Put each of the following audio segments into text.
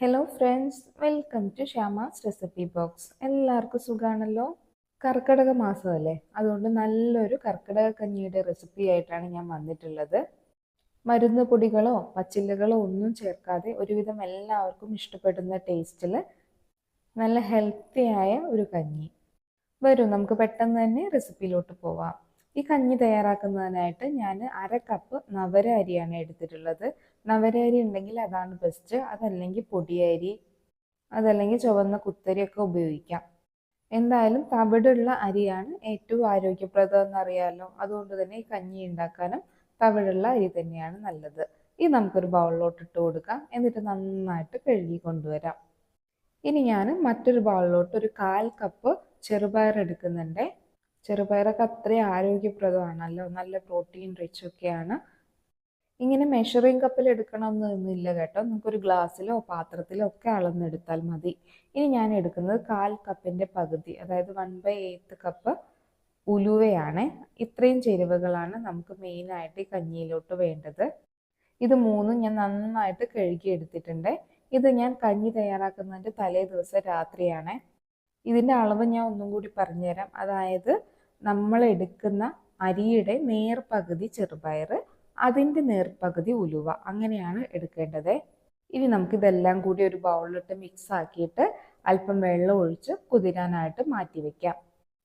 Hello friends welcome to Shyama's recipe box എല്ലാവർക്കും സുഖമാണല്ലോ കർക്കിടക മാസമല്ലേ? അതുകൊണ്ട് നല്ലൊരു കർക്കിടക കഞ്ഞിയുടെ റെസിപ്പി ആയിട്ടാണ് ഞാൻ വന്നിട്ടുള്ളത്. മരുന്ന് പൊടികളോ പച്ചിലകളോ ഒന്നും ചേർക്കാതെ ഒരുവിധം എല്ലാവർക്കും ഇഷ്ടപ്പെടുന്ന ടേസ്റ്റിൽ നല്ല ഹെൽത്തി ആയ ഒരു കഞ്ഞി. വരൂ നമുക്ക് പെട്ടെന്ന് തന്നെ റെസിപ്പിയിലോട്ട് പോവാം. ഈ കഞ്ഞി തയ്യാറാക്കുന്നതിനായിട്ട് ഞാൻ അര കപ്പ് നവര അരിയാണ് എടുത്തിട്ടുള്ളത്. നവര അരി ഉണ്ടെങ്കിൽ അതാണ് ബെസ്റ്റ് അതല്ലെങ്കിൽ പൊടിയരി അതല്ലെങ്കിൽ ചുവന്ന കുത്തരിയൊക്കെ ഉപയോഗിക്കാം. എന്തായാലും തവിടുള്ള അരിയാണ് ഏറ്റവും ആരോഗ്യപ്രദം എന്നറിയാമല്ലോ അതുകൊണ്ട് തന്നെ ഈ കഞ്ഞി ഉണ്ടാക്കാനും തവിടുള്ള അരി തന്നെയാണ് നല്ലത്. ഇത് നമുക്കൊരു ബൗളിലോട്ട് ഇട്ട് കൊടുക്കാം. എന്നിട്ട് നന്നായിട്ട് കഴുകി കൊണ്ടുവരാം. ഇനി ഞാൻ മറ്റൊരു ബൗളിലോട്ട് ഒരു കാൽ കപ്പ് ചെറുപയർ എടുക്കുന്നുണ്ട്. ചെറുപയറൊക്കെ അത്രയും ആരോഗ്യപ്രദമാണല്ലോ നല്ല പ്രോട്ടീൻ റിച്ച് ഒക്കെയാണ്. ഇങ്ങനെ മെഷറിംഗ് കപ്പിൽ എടുക്കണമെന്നൊന്നുമില്ല കേട്ടോ. നമുക്കൊരു ഗ്ലാസ്സിലോ പാത്രത്തിലോ ഒക്കെ അളന്നെടുത്താൽ മതി. ഇനി ഞാൻ എടുക്കുന്നത് കാൽ കപ്പിന്റെ പകുതി അതായത് വൺ ബൈ എയ്ത്ത് കപ്പ് ഉലുവയാണ്. ഇത്രയും ചേരുവകളാണ് നമുക്ക് മെയിനായിട്ട് ഈ കഞ്ഞിയിലോട്ട് വേണ്ടത്. ഇത് മൂന്നും ഞാൻ നന്നായിട്ട് കഴുകി എടുത്തിട്ടുണ്ട്. ഇത് ഞാൻ കഞ്ഞി തയ്യാറാക്കുന്നതിന്റെ തലേ ദിവസം രാത്രിയാണ്. ഇതിന്റെ അളവ് ഞാൻ ഒന്നും കൂടി പറഞ്ഞുതരാം. അതായത് നമ്മൾ എടുക്കുന്ന അരിയുടെ നേർപകുതി ചെറുപയർ അതിന്റെ നേർപകുതി ഉലുവ. അങ്ങനെയാണ് എടുക്കേണ്ടത്. ഇനി നമുക്കിതെല്ലാം കൂടി ഒരു ബൗളിലിട്ട് മിക്സ് ആക്കിയിട്ട് അല്പം വെള്ളം ഒഴിച്ച് കുതിരാനായിട്ട് മാറ്റി വെക്കാം.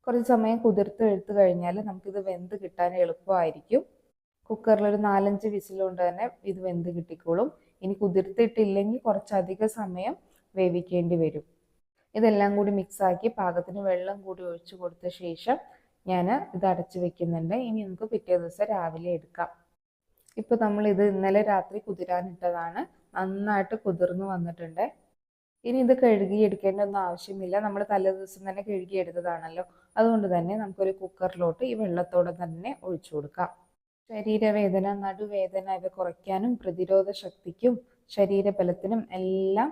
കുറച്ച് സമയം കുതിർത്ത് എടുത്തു കഴിഞ്ഞാൽ നമുക്കിത് വെന്ത് കിട്ടാൻ എളുപ്പമായിരിക്കും. കുക്കറിൽ ഒരു നാലഞ്ച് വിസിലുകൊണ്ട് തന്നെ ഇത് വെന്ത് കിട്ടിക്കോളും. ഇനി കുതിർത്തിട്ടില്ലെങ്കിൽ കുറച്ചധികം സമയം വേവിക്കേണ്ടി വരും. ഇതെല്ലാം കൂടി മിക്സാക്കി പാകത്തിന് വെള്ളം കൂടി ഒഴിച്ചു കൊടുത്ത ശേഷം ഞാൻ ഇത് അടച്ചു വെക്കുന്നുണ്ട്. ഇനി നമുക്ക് പിറ്റേ ദിവസം രാവിലെ എടുക്കാം. ഇപ്പോൾ നമ്മൾ ഇത് ഇന്നലെ രാത്രി കുതിരാനിട്ടതാണ് നന്നായിട്ട് കുതിർന്നു വന്നിട്ടുണ്ട്. ഇനി ഇത് കഴുകി എടുക്കേണ്ട ഒന്നും ആവശ്യമില്ല. നമ്മൾ തലേ ദിവസം തന്നെ കഴുകി എടുത്തതാണല്ലോ. അതുകൊണ്ട് തന്നെ നമുക്കൊരു കുക്കറിലോട്ട് ഈ വെള്ളത്തോടെ തന്നെ ഒഴിച്ചു കൊടുക്കാം. ശരീരവേദന നടുവേദന ഇവ കുറയ്ക്കാനും പ്രതിരോധ ശക്തിക്കും ശരീരബലത്തിനും എല്ലാം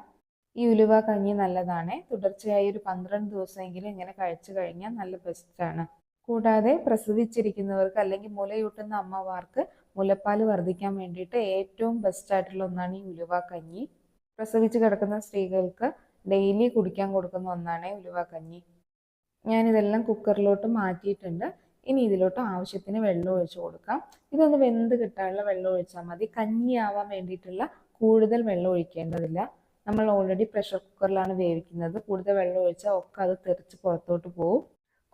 ഈ ഉലുവ കഞ്ഞി നല്ലതാണ്. തുടർച്ചയായി ഒരു പന്ത്രണ്ട് ദിവസമെങ്കിലും ഇങ്ങനെ കഴിച്ചു കഴിഞ്ഞാൽ നല്ല ബെസ്റ്റാണ് കൂടാതെ പ്രസവിച്ചിരിക്കുന്നവർക്ക് അല്ലെങ്കിൽ മുലയൂട്ടുന്ന അമ്മമാർക്ക് മുലപ്പാൽ വർദ്ധിക്കാൻ വേണ്ടിയിട്ട് ഏറ്റവും ബെസ്റ്റ് ആയിട്ടുള്ള ഒന്നാണ് ഈ ഉലുവ കഞ്ഞി പ്രസവിച്ച് കിടക്കുന്ന സ്ത്രീകൾക്ക് ഡെയിലി കുടിക്കാൻ കൊടുക്കുന്ന ഒന്നാണ് ഉലുവ കഞ്ഞി ഞാനിതെല്ലാം കുക്കറിലോട്ട് മാറ്റിയിട്ടുണ്ട്. ഇനി ഇതിലോട്ട് ആവശ്യത്തിന് വെള്ളം ഒഴിച്ച് കൊടുക്കാം. ഇതൊന്ന് വെന്ത് കിട്ടാനുള്ള വെള്ളം ഒഴിച്ചാൽ മതി. കഞ്ഞിയാവാൻ വേണ്ടിയിട്ടുള്ള കൂടുതൽ വെള്ളം ഒഴിക്കേണ്ടതില്ല. നമ്മൾ ഓൾറെഡി പ്രഷർ കുക്കറിലാണ് വേവിക്കുന്നത്. കൂടുതൽ വെള്ളം ഒഴിച്ചാൽ ഒക്കെ അത് തെറിച്ച് പുറത്തോട്ട് പോകും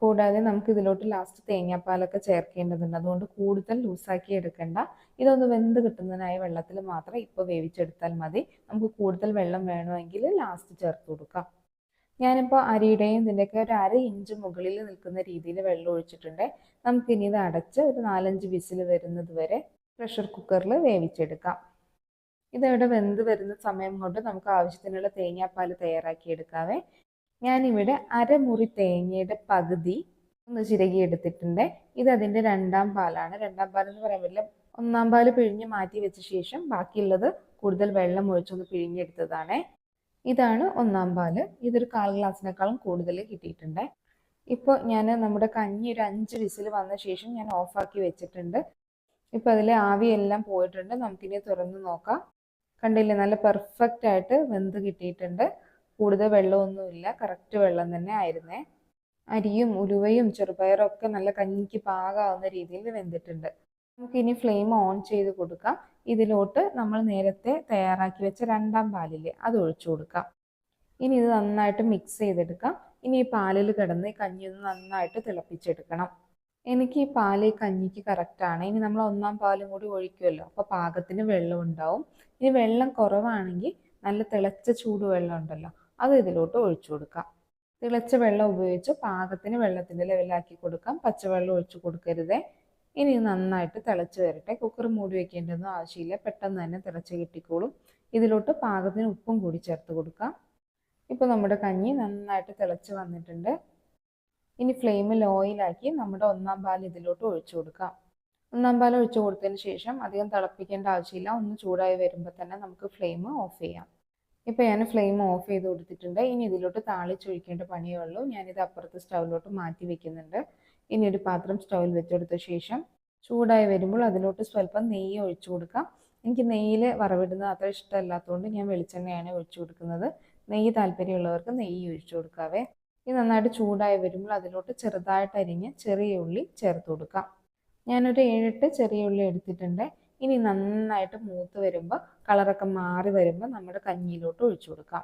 കൂടാതെ നമുക്ക് ഇതിലോട്ട് ലാസ്റ്റ് തേങ്ങാപ്പാലൊക്കെ ചേർക്കേണ്ടതുണ്ട്. അതുകൊണ്ട് കൂടുതൽ ലൂസാക്കി എടുക്കണ്ട. ഇതൊന്ന് വെന്ത് കിട്ടുന്നതിനായി വെള്ളത്തിൽ മാത്രം ഇപ്പോൾ വേവിച്ചെടുത്താൽ മതി. നമുക്ക് കൂടുതൽ വെള്ളം വേണമെങ്കിൽ ലാസ്റ്റ് ചേർത്ത് കൊടുക്കാം. ഞാനിപ്പോൾ അരിയുടെയും ഇതിന്റെയൊക്കെ ഒരു അര ഇഞ്ച് മുകളിൽ നിൽക്കുന്ന രീതിയിൽ വെള്ളം ഒഴിച്ചിട്ടുണ്ട്. നമുക്കിനി ഇത് അടച്ച് ഒരു നാലഞ്ച് വിസിൽ വരുന്നത് വരെ പ്രഷർ കുക്കറിൽ വേവിച്ചെടുക്കാം. ഇതവിടെ വെന്ത് വരുന്ന സമയം കൊണ്ട് നമുക്ക് ആവശ്യത്തിനുള്ള തേങ്ങാപ്പാൽ തയ്യാറാക്കി എടുക്കാവേ. ഞാനിവിടെ അരമുറി തേങ്ങയുടെ പകുതി ഒന്ന് ചിരകി എടുത്തിട്ടുണ്ട്. ഇത് അതിന്റെ രണ്ടാം പാലാണ്. രണ്ടാം പാൽ എന്ന് പറയാൻ പറ്റില്ല. ഒന്നാം പാൽ പിഴിഞ്ഞ് മാറ്റി വെച്ച ശേഷം ബാക്കിയുള്ളത് കൂടുതൽ വെള്ളം ഒഴിച്ചൊന്ന് പിഴിഞ്ഞെടുത്തതാണ്. ഇതാണ് ഒന്നാം പാൽ. ഇതൊരു കാൽ ഗ്ലാസ്സിനേക്കാളും കൂടുതൽ കിട്ടിയിട്ടുണ്ട്. ഇപ്പോൾ ഞാൻ നമ്മുടെ കഞ്ഞി ഒരു അഞ്ച് വിസിൽ വന്ന ശേഷം ഞാൻ ഓഫാക്കി വെച്ചിട്ടുണ്ട്. ഇപ്പം അതിലെ ആവിയെല്ലാം പോയിട്ടുണ്ട്. നമുക്കിനി തുറന്ന് നോക്കാം. കണ്ടില്ലേ നല്ല പെർഫെക്റ്റ് ആയിട്ട് വെന്ത് കിട്ടിയിട്ടുണ്ട്. കൂടുതൽ വെള്ളമൊന്നുമില്ല. കറക്റ്റ് വെള്ളം തന്നെ ആയിരുന്നേ. അരിയും ഉലുവയും ചെറുപയറും ഒക്കെ നല്ല കഞ്ഞിക്ക് പാകാവുന്ന രീതിയിൽ വെന്തിട്ടുണ്ട്. നമുക്കിനി ഫ്ലെയിം ഓൺ ചെയ്ത് കൊടുക്കാം. ഇതിലോട്ട് നമ്മൾ നേരത്തെ തയ്യാറാക്കി വെച്ച രണ്ടാം പാലില്ലേ അത് ഒഴിച്ചു കൊടുക്കാം. ഇനി ഇത് നന്നായിട്ട് മിക്സ് ചെയ്തെടുക്കാം. ഇനി ഈ പാലിൽ കിടന്ന് ഈ കഞ്ഞി ഒന്ന് നന്നായിട്ട് തിളപ്പിച്ചെടുക്കണം. എനിക്ക് ഈ പാൽ ഈ കഞ്ഞിക്ക് കറക്റ്റാണ് ഇനി നമ്മൾ ഒന്നാം പാലും കൂടി ഒഴിക്കുമല്ലോ. അപ്പോൾ പാകത്തിന് വെള്ളം ഉണ്ടാവും ഇനി വെള്ളം കുറവാണെങ്കിൽ നല്ല തിളച്ച ചൂടുവെള്ളം ഉണ്ടല്ലോ. അത് ഇതിലോട്ട് ഒഴിച്ചു കൊടുക്കാം. തിളച്ച വെള്ളം ഉപയോഗിച്ച് പാകത്തിന് വെള്ളത്തിന്റെ ലെവലാക്കി കൊടുക്കാം. പച്ചവെള്ളം ഒഴിച്ചു കൊടുക്കരുതേ. ഇനി നന്നായിട്ട് തിളച്ച് വരട്ടെ. കുക്കർ മൂടി വെക്കേണ്ടതൊന്നും ആവശ്യമില്ല. പെട്ടെന്ന് തന്നെ തിളച്ച് കിട്ടിക്കോളും. ഇതിലോട്ട് പാകത്തിന് ഉപ്പും കൂടി ചേർത്ത് കൊടുക്കാം. ഇപ്പോൾ നമ്മുടെ കഞ്ഞി നന്നായിട്ട് തിളച്ച് വന്നിട്ടുണ്ട്. ഇനി ഫ്ലെയിം ലോയിലാക്കി നമ്മുടെ ഒന്നാം പാൽ ഇതിലോട്ട് ഒഴിച്ചു കൊടുക്കാം. ഒന്നാം പാൽ ഒഴിച്ചു കൊടുത്തതിന് ശേഷം അധികം തിളപ്പിക്കേണ്ട ആവശ്യമില്ല. ഒന്ന് ചൂടായി വരുമ്പോൾ തന്നെ നമുക്ക് ഫ്ലെയിം ഓഫ് ചെയ്യാം. ഇപ്പോൾ ഞാൻ ഫ്ലെയിം ഓഫ് ചെയ്ത് കൊടുത്തിട്ടുണ്ട്. ഇനി ഇതിലോട്ട് താളിച്ചൊഴിക്കേണ്ട പണിയേ ഉള്ളൂ. ഞാനിത് അപ്പുറത്ത് സ്റ്റൗവിലോട്ട് മാറ്റി വെക്കുന്നുണ്ട്. ഇനി ഒരു പാത്രം സ്റ്റൗവിൽ വെച്ചെടുത്ത ശേഷം ചൂടായി വരുമ്പോൾ അതിലോട്ട് സ്വല്പം നെയ്യ് ഒഴിച്ചു കൊടുക്കാം. എനിക്ക് നെയ്യിൽ വറവിടുന്നത് അത്ര ഇഷ്ടമല്ലാത്തതുകൊണ്ട് ഞാൻ വെളിച്ചെണ്ണയാണ് ഒഴിച്ചു കൊടുക്കുന്നത്. നെയ്യ് താല്പര്യമുള്ളവർക്ക് നെയ്യ് ഒഴിച്ചു കൊടുക്കാവേ. ഇത് നന്നായിട്ട് ചൂടായി വരുമ്പോൾ അതിലോട്ട് ചെറുതായിട്ട് അരിഞ്ഞ് ചെറിയ ഉള്ളി ചേർത്ത് കൊടുക്കാം. ഞാനൊരു ഏഴെട്ട് ചെറിയ ഉള്ളി എടുത്തിട്ടുണ്ട്. ഇനി നന്നായിട്ട് മൂത്ത് വരുമ്പോൾ കളറൊക്കെ മാറി വരുമ്പോൾ നമ്മുടെ കഞ്ഞിയിലോട്ട് ഒഴിച്ചു കൊടുക്കാം.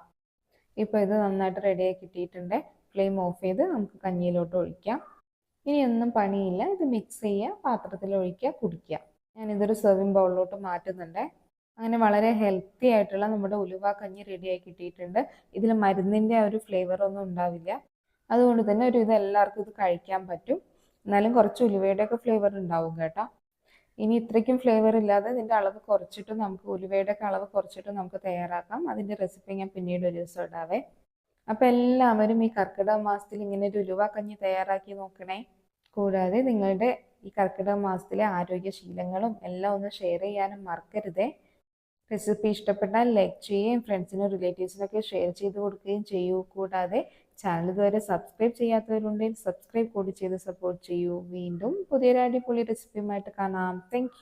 ഇപ്പോൾ ഇത് നന്നായിട്ട് റെഡിയായി കിട്ടിയിട്ടുണ്ട്. ഫ്ലെയിം ഓഫ് ചെയ്ത് നമുക്ക് കഞ്ഞിയിലോട്ട് ഒഴിക്കാം. ഇനി ഒന്നും പണിയില്ല. ഇത് മിക്സ് ചെയ്യുക പാത്രത്തിൽ ഒഴിക്കുക കുടിക്കുക. ഞാനിതൊരു സെർവിങ് ബൗളിലോട്ട് മാറ്റുന്നുണ്ട്. അങ്ങനെ വളരെ ഹെൽത്തി ആയിട്ടുള്ള നമ്മുടെ ഉലുവ കഞ്ഞി റെഡിയായി കിട്ടിയിട്ടുണ്ട്. ഇതിൽ മരുന്നിന്റെ ആ ഒരു ഫ്ലേവർ ഒന്നും ഉണ്ടാവില്ല. അതുകൊണ്ട് തന്നെ ഒരു ഇത് എല്ലാവർക്കും ഇത് കഴിക്കാൻ പറ്റും. എന്നാലും കുറച്ച് ഉലുവയുടെ ഒക്കെ ഫ്ലേവർ ഉണ്ടാവും കേട്ടോ. ഇനി ഇത്രയ്ക്കും ഫ്ലേവർ ഇല്ലാതെ ഇതിന്റെ അളവ് കുറച്ചിട്ട് നമുക്ക് ഉലുവയുടെ ഒക്കെ അളവ് കുറച്ചിട്ട് നമുക്ക് തയ്യാറാക്കാം. അതിന്റെ റെസിപ്പി ഞാൻ പിന്നീട് ഒരു ദിവസം ഇടാവേ. അപ്പം എല്ലാവരും ഈ കർക്കിടക മാസത്തിൽ ഇങ്ങനെ ഒരു ഉലുവ കഞ്ഞി തയ്യാറാക്കി നോക്കണേ. കൂടാതെ നിങ്ങളുടെ ഈ കർക്കിടക മാസത്തിലെ ആരോഗ്യശീലങ്ങളും എല്ലാം ഒന്ന് ഷെയർ ചെയ്യാനും മറക്കരുതേ. റെസിപ്പി ഇഷ്ടപ്പെട്ടാൽ ലൈക്ക് ചെയ്യുകയും ഫ്രണ്ട്സിനും റിലേറ്റീവ്സിനൊക്കെ ഷെയർ ചെയ്ത് കൊടുക്കുകയും ചെയ്യൂ. കൂടാതെ ചാനൽ ഇതുവരെ സബ്സ്ക്രൈബ് ചെയ്യാത്തവരുണ്ടെങ്കിൽ സബ്സ്ക്രൈബ് കൂടി ചെയ്ത് സപ്പോർട്ട് ചെയ്യൂ. വീണ്ടും പുതിയൊരു അടിപൊളി റെസിപ്പിയുമായിട്ട് കാണാം. താങ്ക്